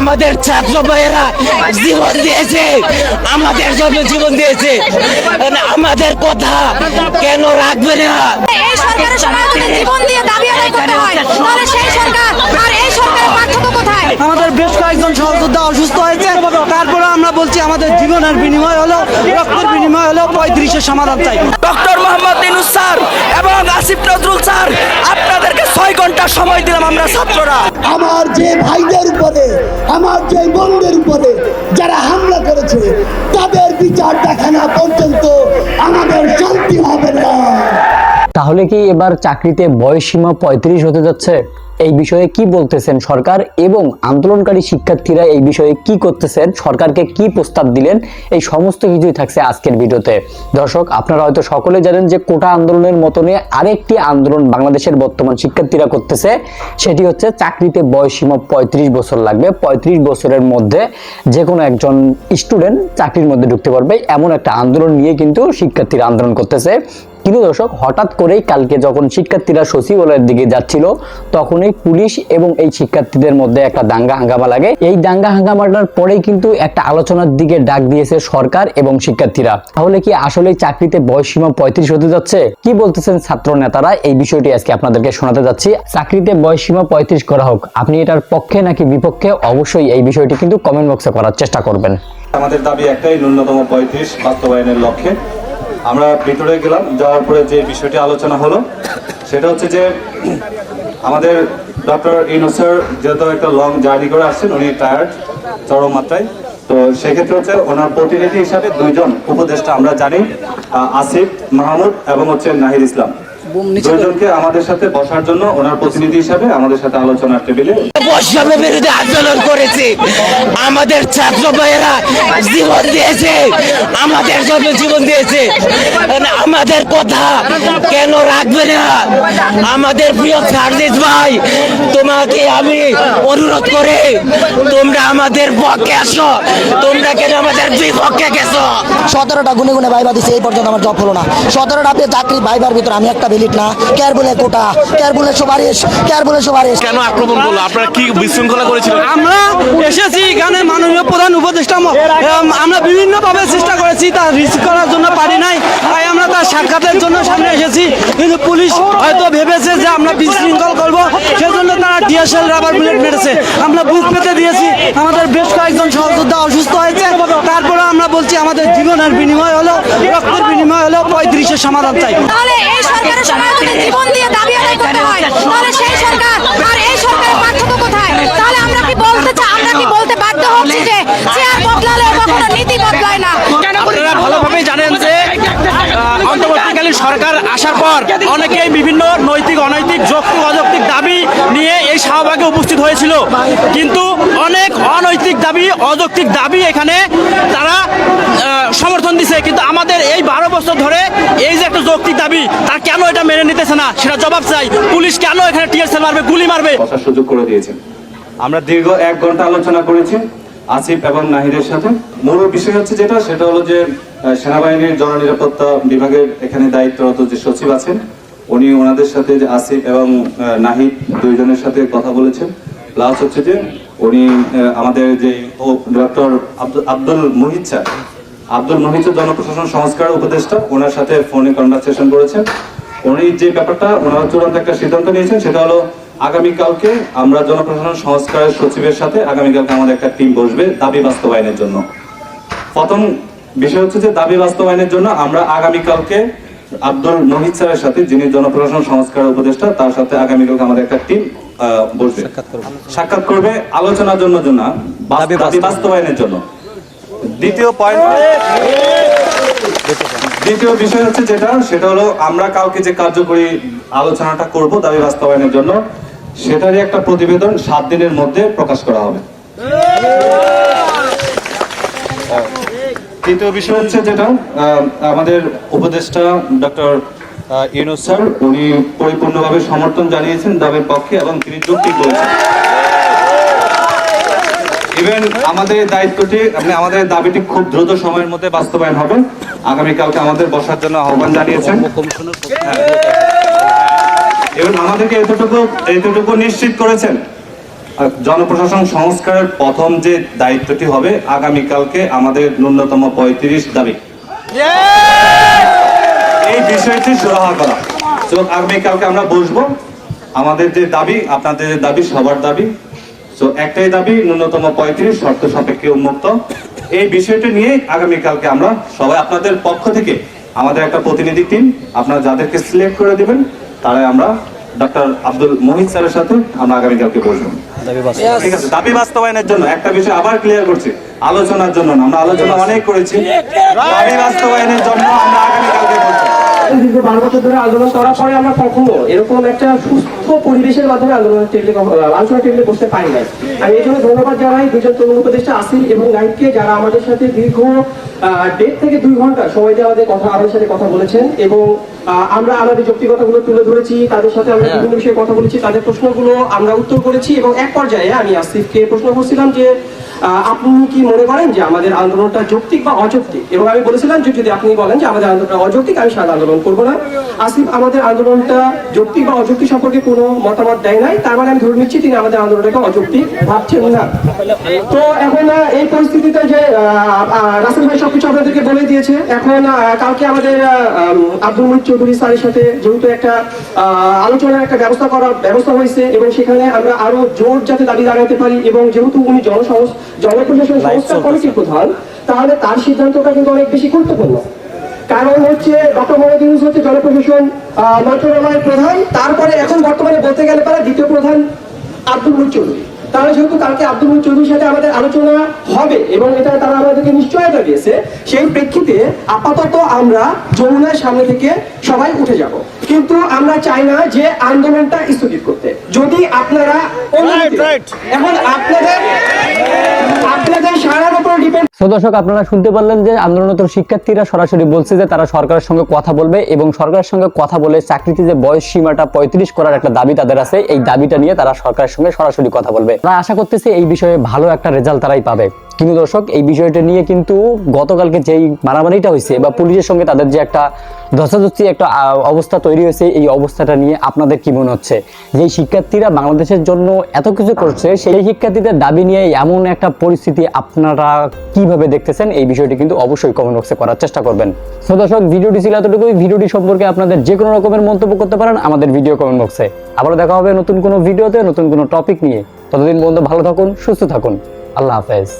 আমাদের ছাত্র ভাইয়েরা জীবন দিয়েছে। আমাদের জন্য জীবন দিয়েছে। আমাদের কথা কেন রাখবে না? এই সরকারের সময় আমাদের জীবন দিয়ে দাবি আদায় করতে হয়। তাহলে সেই সরকার আর এই সরকারের পার্থক্য কোথায়? আমাদের বেশ কয়েকজন সহযোদ্ধা অসুস্থ হয়েছে। তারপরে আমরা বলছি আমাদের জীবনের বিনিময় হলো রক্তের বিনিময় হলো পঁয়ত্রিশের সমাধান চাই। ডক্টর মোহাম্মদ ইনুস স্যার এবং আসিফ নজরুল স্যার আপনাদেরকে ছয় ঘণ্টা সময় দিলাম আমরা ছাত্ররা। আমার যে উপরে যে বোনদের উপরে যারা হামলা করেছে, তাদের বিচার দেখানো পর্যন্ত আমাদের শান্তি হবে না। তাহলে কি এবার চাকরিতে বয়সসীমা পঁয়ত্রিশ হতে যাচ্ছে? এই বিষয়ে কি বলতেছেন সরকার এবং আন্দোলনকারী শিক্ষার্থীরা এই বিষয়ে কি করতেছেন? সরকারকে কি প্রস্তাব দিলেন? এই সমস্ত কিছুই থাকছে আজকের ভিডিওতে। দর্শক, আপনারা হয়তো সকলে জানেন যে কোটা আন্দোলনের মতনে আরেকটি আন্দোলন বাংলাদেশের বর্তমান শিক্ষার্থীরা করতেছে। সেটি হচ্ছে চাকরিতে বয়সসীমা পঁয়ত্রিশ বছর লাগবে। পঁয়ত্রিশ বছরের মধ্যে যে কোনো একজন স্টুডেন্ট চাকরির মধ্যে ঢুকতে পারবে। এমন একটা আন্দোলন নিয়ে কিন্তু শিক্ষার্থীরা আন্দোলন করতেছে। কিন্তু দর্শক, হঠাৎ করেই কালকে যখন শিক্ষার্থীরা সচিবালয়ের দিকে যাচ্ছিল, তখনই পুলিশ এবং এই শিক্ষার্থীদের মধ্যে একটা দাঙ্গা হাঙ্গামা লাগে। এই দাঙ্গা হাঙ্গামাটার পরেই কিন্তু একটা আলোচনার দিকে ডাক দিয়েছে সরকার এবং শিক্ষার্থীরা। তাহলে কি আসলে চাকরিতে বয়সসীমা পঁয়ত্রিশ হতে যাচ্ছে? কি বলতেছেন ছাত্র নেতারা? এই বিষয়টি আজকে আপনাদেরকে শোনাতে যাচ্ছি। চাকরিতে বয়সসীমা পঁয়ত্রিশ করা হোক, আপনি এটার পক্ষে নাকি বিপক্ষে? অবশ্যই এই বিষয়টি কিন্তু কমেন্ট বক্সে করার চেষ্টা করবেন। আমাদের দাবি একটাই, ন্যূনতম পঁয়ত্রিশ বাস্তবায়নের লক্ষ্যে। আমরা ভিতরে গেলাম, যাওয়ার পরে যে বিষয়টি আলোচনা হলো, সেটা হচ্ছে যে আমাদের ডক্টর ইনোসার যেহেতু একটা লং জার্নি করে আসছেন, উনি টায়ার্ড চরম মাত্রায়। তো সেক্ষেত্রে হচ্ছে ওনার প্রতিনিধি হিসাবে দুইজন উপদেষ্টা আমরা জানি আসিফ মাহমুদ এবং হচ্ছে নাহিদ ইসলাম। দুইজনকে আমাদের সাথে বসার জন্য ওনার প্রতিনিধি হিসাবে আমাদের সাথে আলোচনার টেবিলে বিরুদ্ধে আন্দোলন করেছি। আমাদের ছাত্র ভাইয়েরা জীবন দিয়েছে। আমাদের জন্য জীবন দিয়েছে। আমাদের কথা কেন রাখবে না? আমাদের প্রিয় সার্জিস ভাই তোমাকে আমি অনুরোধ করে তোমরা আমাদের পক্ষে আসো। তোমরা কেন আমাদের বিপক্ষে গেছো? সতেরোটা গুনে গুনে ভাইবা দিছে এই পর্যন্ত আমার জব হলো না। সতেরোটা চাকরি ভাইবার ভিতরে আমি একটা বেলিট না কেয়ার বলে কোটা কেয়ার বলে সুপারিশ কেয়ার বলে সুপারিশ। কেন আক্রমণ করল? আপনারা কি বিশৃঙ্খলা করেছিলেন? আমরা এসেছি এখানে মাননীয় প্রধান উপদেষ্টা আমরা বিভিন্নভাবে চেষ্টা করেছি তা রিসিভ করার জন্য পারি নাই। তার সাক্ষাতের জন্য সামনে এসেছি। কিন্তু পুলিশ হয়তো ভেবেছে যে আমরা বিশৃঙ্খল করব। সেজন্য তারা ডিএসএল রাবার বুলেট মেরেছে। আমরা বুক পেতে দিয়েছি। আমাদের বেশ কয়েকজন সহযোদ্ধা অসুস্থ হয়েছে। তারপরে আমরা বলছি, আমাদের জীবনের বিনিময় হলো, রক্তের বিনিময় হলো পঁয়ত্রিশের সমাধান চাই। বলতে বাধ্য হচ্ছি যে চেয়ার বদলালে কখনো নীতি বদলায় না আপনারা ভালোভাবেই জানেন যে আহ, অন্তর্বর্তীকালীন সরকার আসার পর অনেকেই বিভিন্ন নৈতিক, অনৈতিক, যৌক্তিক, অযৌক্তিক দাবি নিয়ে এই শাহবাগে উপস্থিত হয়েছিল। কিন্তু অনেক অনৈতিক দাবি, অযৌক্তিক দাবি এখানে তারা সমর্থন দিছে। কিন্তু আমাদের এই বারো বছর ধরে এই যে একটা যৌক্তিক দাবি, তার কেন এটা মেনে নিতেছে না? সেটা জবাব চাই। পুলিশ কেন এখানে টিয়ারসেল মারবে, গুলি মারবে? সুযোগ করে দিয়েছেন। আমরা দীর্ঘ এক ঘণ্টা আলোচনা করেছি। আসিফ এবং নাহিদের সাথে। মূল বিষয় হচ্ছে যেটা, সেটা হলো যে সেনাবাহিনীর জননিরাপত্তা বিভাগের এখানে দায়িত্বরত যে সচিব আছেন, উনি ওনাদের সাথে যে আসিফ এবং নাহিদ দুইজনের সাথে কথা বলেছেন। প্লাস হচ্ছে যে, উনি আমাদের যে ডক্টর আব্দুল মুহিত স্যার, আব্দুল মুহিত জনপ্রশাসন সংস্কার উপদেষ্টা, ওনার সাথে ফোনে কনভারসেশন করেছেন। উনি যে ব্যাপারটা, ওনারা চূড়ান্ত একটা সিদ্ধান্ত নিয়েছেন, সেটা হলো আগামীকালকে আমরা জনপ্রশাসন সংস্কারের সচিবের সাথে আগামীকালকে আমাদের একটা টিম বসবে দাবি বাস্তবায়নের জন্য। প্রথম বিষয় হচ্ছে যে দাবি বাস্তবায়নের জন্য আমরা আগামীকালকে আব্দুল মোহিত স্যারের সাথে যিনি জনপ্রশাসন সংস্কার উপদেষ্টা তার সাথে আগামীকালকে আমাদের একটা টিম বসবে। সাক্ষাৎ করবে। আলোচনার জন্য জন্য দাবি বাস্তবায়নের জন্য। দ্বিতীয় পয়েন্ট দ্বিতীয় বিষয় হচ্ছে যেটা সেটা হলো আমরা কাউকে যে কার্যকরী আলোচনাটা করব দাবি বাস্তবায়নের জন্য সেটারই একটা প্রতিবেদন সাত দিনের মধ্যে প্রকাশ করা হবে। তৃতীয় বিষয় হচ্ছে যেটা আমাদের উপদেষ্টা ডক্টর ইউনুস স্যার উনি পরিপূর্ণভাবে সমর্থন জানিয়েছেন দাবির পক্ষে এবং তিনি যুক্তি করেছেন ইভেন আমাদের দায়িত্বটি মানে আমাদের দাবিটি খুব দ্রুত সময়ের মধ্যে বাস্তবায়ন হবে। আগামীকালকে আমাদের বসার জন্য আহ্বান জানিয়েছেন। এবং আমাদেরকে এতটুকু এতটুকু নিশ্চিত করেছেন। জনপ্রশাসন সংস্কারের প্রথম যে দায়িত্বটি হবে, আগামীকালকে আমাদের ন্যূনতম পঁয়ত্রিশ দাবি। এই বিষয়টি সুরাহা করা। তো আগামীকালকে আমরা বসবো। আমাদের যে দাবি, আপনাদের যে দাবি, সবার দাবি। তো একটাই দাবি, ন্যূনতম পঁয়ত্রিশ, শর্ত সাপেক্ষে উন্মুক্ত। এই বিষয়টি নিয়ে আগামীকালকে আমরা সবাই আপনাদের পক্ষ থেকে আমাদের একটা প্রতিনিধি টিম, আপনারা যাদেরকে সিলেক্ট করে দেবেন, তারাই আমরা ডক্টর আব্দুল মোহিত স্যারের সাথে আমরা আগামীকালকে বসবো। ঠিক আছে দাবি বাস্তবায়নের জন্য একটা বিষয় আবার ক্লিয়ার করছি। আলোচনার জন্য না আমরা আলোচনা অনেক করেছি। দাবি বাস্তবায়নের জন্য আমরা আগামীকালকে বসবো। দীর্ঘ বারো বছর ধরে আন্দোলন করার পরে আমরা কখনো এরকম একটা সুস্থ পরিবেশের মাধ্যমে আন্দোলন টেবিলে আলোচনা টেবিলে বসতে পারি নাই। আমি এই জন্য ধন্যবাদ জানাই দুজন তরুণ উপদেষ্টা আসিফ এবং নাইককে যারা আমাদের সাথে দীর্ঘ দেড় থেকে দুই ঘণ্টা সময় দিয়ে আমাদের কথা আমাদের সাথে কথা বলেছেন এবং আমরা আমাদের যৌক্তিকতাগুলো তুলে ধরেছি তাদের সাথে আমরা বিভিন্ন বিষয়ে কথা বলেছি তাদের প্রশ্নগুলো আমরা উত্তর করেছি এবং এক পর্যায়ে আমি আসিফকে প্রশ্ন করছিলাম যে আপনি কি মনে করেন যে আমাদের আন্দোলনটা যৌক্তিক বা অযৌক্তিক? এবং আমি বলেছিলাম যে যদি আপনি বলেন যে আমাদের আন্দোলনটা অযৌক্তিক আমি সারা আন্দোলন করব না। আসিফ আমাদের আন্দোলনটা যৌক্তিক বা অযৌক্তিক সম্পর্কে কোনো মতামত দেয় নাই তার মানে আমি ধরে নিচ্ছি তিনি আমাদের আন্দোলনটাকে অযৌক্তিক ভাবছেন না। তো এখন এই পরিস্থিতিতে যে রাসেল ভাই সবকিছু আপনাদেরকে বলে দিয়েছে এখন কালকে আমাদের আব্দুল মুহিত চৌধুরী স্যারের সাথে যেহেতু একটা আলোচনার একটা ব্যবস্থা করার ব্যবস্থা হয়েছে এবং সেখানে আমরা আরও জোর যাতে দাবি জানাতে পারি এবং যেহেতু উনি জনসংস জনপ্রশাসন সংস্কার কমিটির প্রধান তাহলে তার সিদ্ধান্তটা কিন্তু অনেক বেশি গুরুত্বপূর্ণ। কারণ হচ্ছে ডক্টর মোহাম্মদ ইউনুস হচ্ছে জনপ্রশাসন মন্ত্রণালয়ের প্রধান তারপরে এখন বলতে গেলে পারে দ্বিতীয় প্রধান আব্দুল মুহিত চৌধুরী। তাহলে যেহেতু কালকে আব্দুল মুহিত চৌধুরীর সাথে আমাদের আলোচনা হবে এবং এটা তারা আমাদেরকে নিশ্চয়তা দিয়েছে সেই প্রেক্ষিতে আপাতত আমরা যমুনার সামনে থেকে সবাই উঠে যাব। কিন্তু আমরা চাই না যে আন্দোলনটা স্থগিত করতে। যদি আপনারা এখন আপনাদের আপনাদের সারার উপর ডিপেন্ড তো দর্শক, আপনারা শুনতে পারলেন যে আন্দোলনরত শিক্ষার্থীরা সরাসরি বলছে যে তারা সরকারের সঙ্গে কথা বলবে এবং সরকারের সঙ্গে কথা বলে চাকরিতে যে বয়স সীমাটা পঁয়ত্রিশ করার একটা দাবি তাদের আছে, এই দাবিটা নিয়ে তারা সরকারের সঙ্গে সরাসরি কথা বলবে। তারা আশা করতেছে এই বিষয়ে ভালো একটা রেজাল্ট তারাই পাবে। কিন্তু দর্শক, এই বিষয়টা নিয়ে কিন্তু গতকালকে যেই মারামারিটা হয়েছে বা পুলিশের সঙ্গে তাদের যে একটা ধস্তাধস্তি একটা অবস্থা তৈরি হয়েছে, এই অবস্থাটা নিয়ে আপনাদের কি মনে হচ্ছে? যে শিক্ষার্থীরা বাংলাদেশের জন্য এত কিছু করছে, সেই শিক্ষার্থীদের দাবি নিয়ে এমন একটা পরিস্থিতি আপনারা কীভাবে দেখতেছেন? এই বিষয়টি কিন্তু অবশ্যই কমেন্ট বক্সে করার চেষ্টা করবেন। তো দর্শক, ভিডিওটি ছিল এতটুকুই। ভিডিওটি সম্পর্কে আপনাদের যে কোনো রকমের মন্তব্য করতে পারেন আমাদের ভিডিও কমেন্ট বক্সে আবারও দেখা হবে নতুন কোনো ভিডিওতে, নতুন কোনো টপিক নিয়ে। ততদিন পর্যন্ত ভালো থাকুন, সুস্থ থাকুন। আল্লাহ হাফেজ।